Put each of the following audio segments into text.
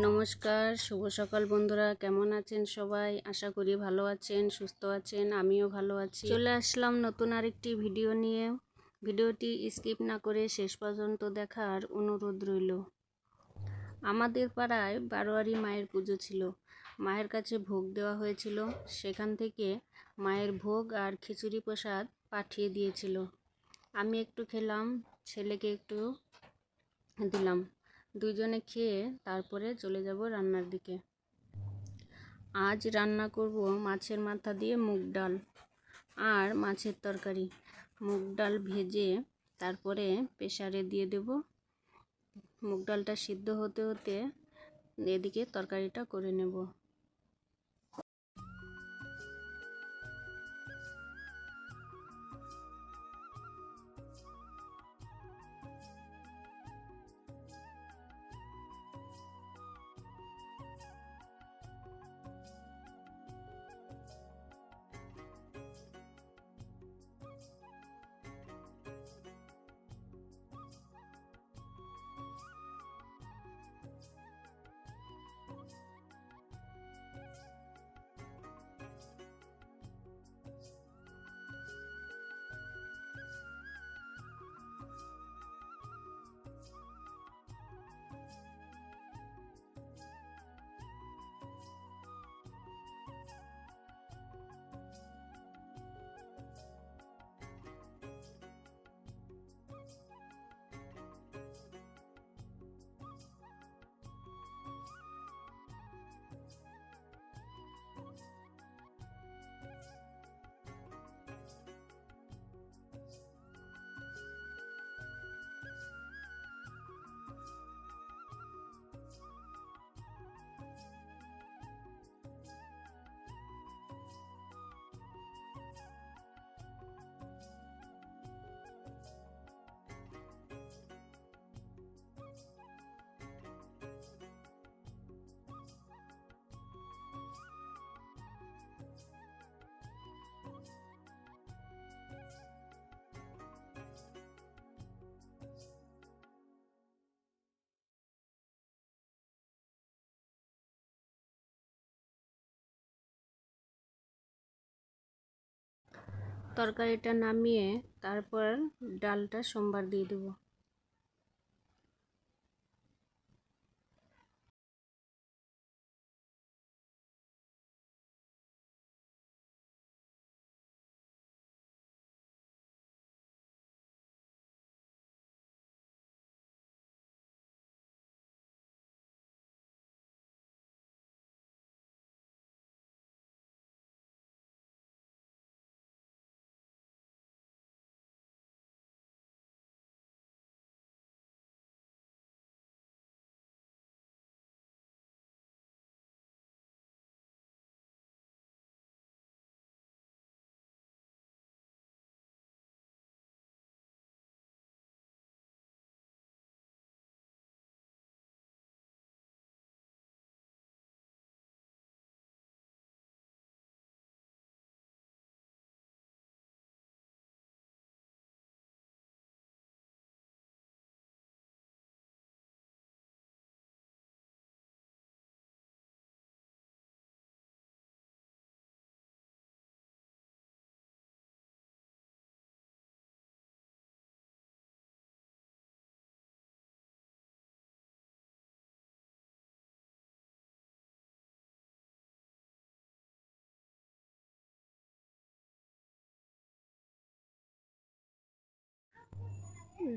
নমস্কার, শুভ সকাল বন্ধুরা, কেমন আছেন সবাই? আশা করি ভালো আছেন, সুস্থ আছেন, আমিও ভালো আছি। চলে আসলাম নতুন আরেকটি ভিডিও নিয়ে। ভিডিওটি স্কিপ না করে শেষ পর্যন্ত দেখার অনুরোধ রইল। আমাদের পাড়ায় বারোয়ারি মায়ের পুজো ছিল। মায়ের কাছে ভোগ দেওয়া হয়েছিল। সেখান থেকে মায়ের ভোগ আর খিচুড়ি প্রসাদ পাঠিয়ে দিয়েছিল। আমি একটু খেলাম, ছেলেকে একটু দিলাম। দুইজনে খেয়ে তারপরে চলে যাব রান্নার দিকে। আজ রান্না করব মাছের মাথা দিয়ে মুগ ডাল আর মাছের তরকারি। মুগ ডাল ভেজে তারপরে প্রেশারে দিয়ে দেব। মুগ ডালটা সিদ্ধ হতে হতে এদিকে তরকারিটা করে নেব। তরকারিটা নামিয়ে তারপর ডালটা সোমবার দিয়ে দেবো।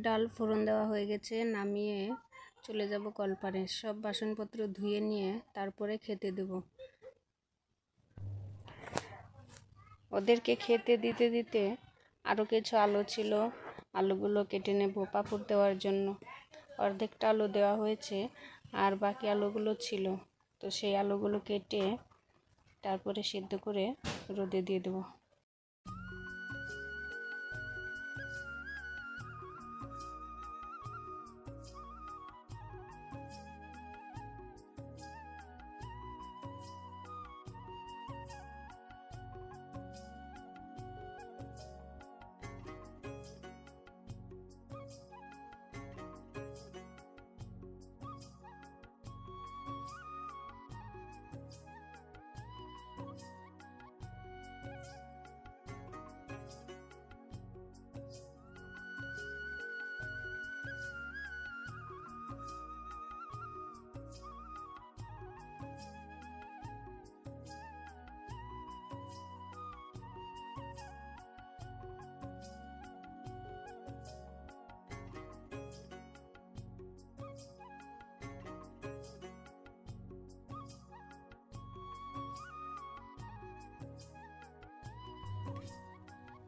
ডাল ফোড়ন দেওয়া হয়ে গেছে, নামিয়ে চলে যাব কলপারে। সব বাসনপত্র ধুয়ে নিয়ে তারপরে খেতে দেব। ওদেরকে খেতে দিতে দিতে আরও কিছু আলু ছিল। আলুগুলো কেটে নেব পাঁপড় দেওয়ার জন্য। অর্ধেকটা আলু দেওয়া হয়েছে আর বাকি আলুগুলো ছিল। তো সেই আলুগুলো কেটে তারপরে সিদ্ধ করে রোদে দিয়ে দেবো।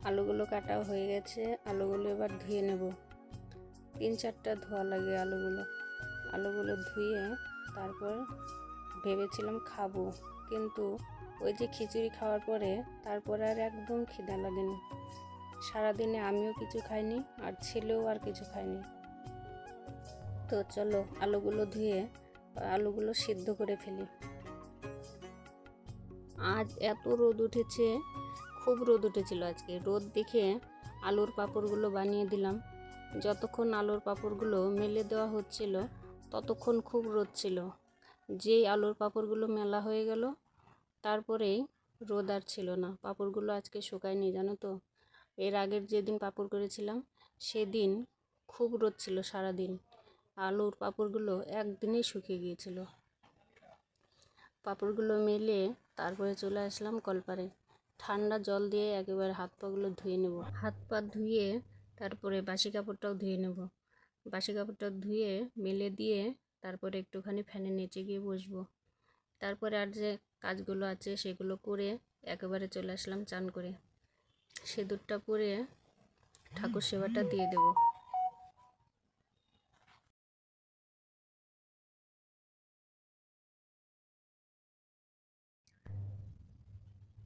আলুগুলো কাটা হয়ে গেছে। আলুগুলো এবার ধুয়ে নেব। তিন চারটা ধোয়া লাগে আলুগুলো। আলুগুলো ধুয়ে তারপর ভেবেছিলাম খাব। কিন্তু ওই যে খিচুড়ি খাওয়ার পরে তারপরে আর একদম খিদা লাগেনি। সারাদিনে আমিও কিছু খাইনি আর ছেলেও আর কিছু খাইনি তো চলো আলুগুলো ধুয়ে আলুগুলো সিদ্ধ করে ফেলি। আজ এত রোদ উঠেছে খুব রোদ উঠেছিল আজকে। রোদ দেখে আলুর পাঁপড়গুলো বানিয়ে দিলাম। যতক্ষণ আলুর পাঁপড়গুলো মেলে দেওয়া হচ্ছিল, ততক্ষণ খুব রোদ ছিল। যেই আলুর পাঁপড়গুলো মেলা হয়ে গেল, তারপরেই রোদ আর ছিল না। পাঁপড়গুলো আজকে শুকায়নি, জানো তো? এর আগের যেদিন পাঁপড় করেছিলাম, সেদিন খুব রোদ ছিল সারাদিন। আলুর পাঁপড়গুলো একদিনেই শুকিয়ে গিয়েছিল। পাঁপড়গুলো মেলে তারপরে চলে আসলাম কলপারে। ঠান্ডা জল দিয়ে একেবারে হাত পাগুলো ধুয়ে নেব। হাত পা ধুয়ে তারপরে বাসি কাপড়টাও ধুয়ে নেব। বাসি কাপড়টা ধুয়ে মেলে দিয়ে তারপরে একটুখানি ফ্যানের নিচে গিয়ে বসবো। তারপরে আর যে কাজগুলো আছে সেগুলো করে একেবারে চলে আসলাম চান করে। সিঁদুরটা পরে ঠাকুর সেবাটা দিয়ে দেব।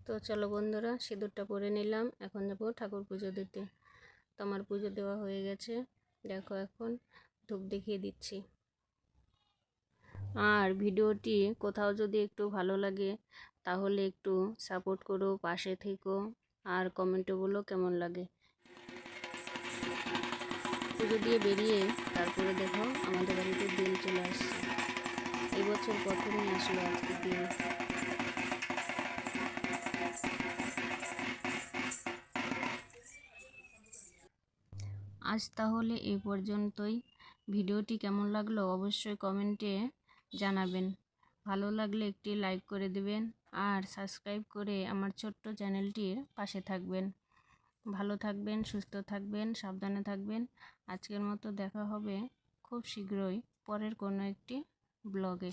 তো চলো বন্ধুরা, সিঁদুরটা পরে নিলাম। এখন যাব ঠাকুর পুজো দিতে। তো আমার পুজো দেওয়া হয়ে গেছে। দেখো এখন ধূপ দেখিয়ে দিচ্ছি। আর ভিডিওটি কোথাও যদি একটু ভালো লাগে, তাহলে একটু সাপোর্ট করো, পাশে থেকো। আর কমেন্টে বলো কেমন লাগে। পুজো দিয়ে বেরিয়ে তারপরে দেখো আমাদের বাড়িতে দিন চলে আসছে। এবছর প্রথমে আসলো আজকে দিন। আজ তাহলে এই পর্যন্তই। ভিডিওটি কেমন লাগল অবশ্যই কমেন্টে জানাবেন। ভালো লাগলে একটি লাইক করে দেবেন আর সাবস্ক্রাইব করে আমার ছোট্ট চ্যানেলটির পাশে থাকবেন। ভালো থাকবেন, সুস্থ থাকবেন, সাবধানে থাকবেন। আজকের মতো দেখা হবে খুব শীঘ্রই পরের কোনো একটি ব্লগে।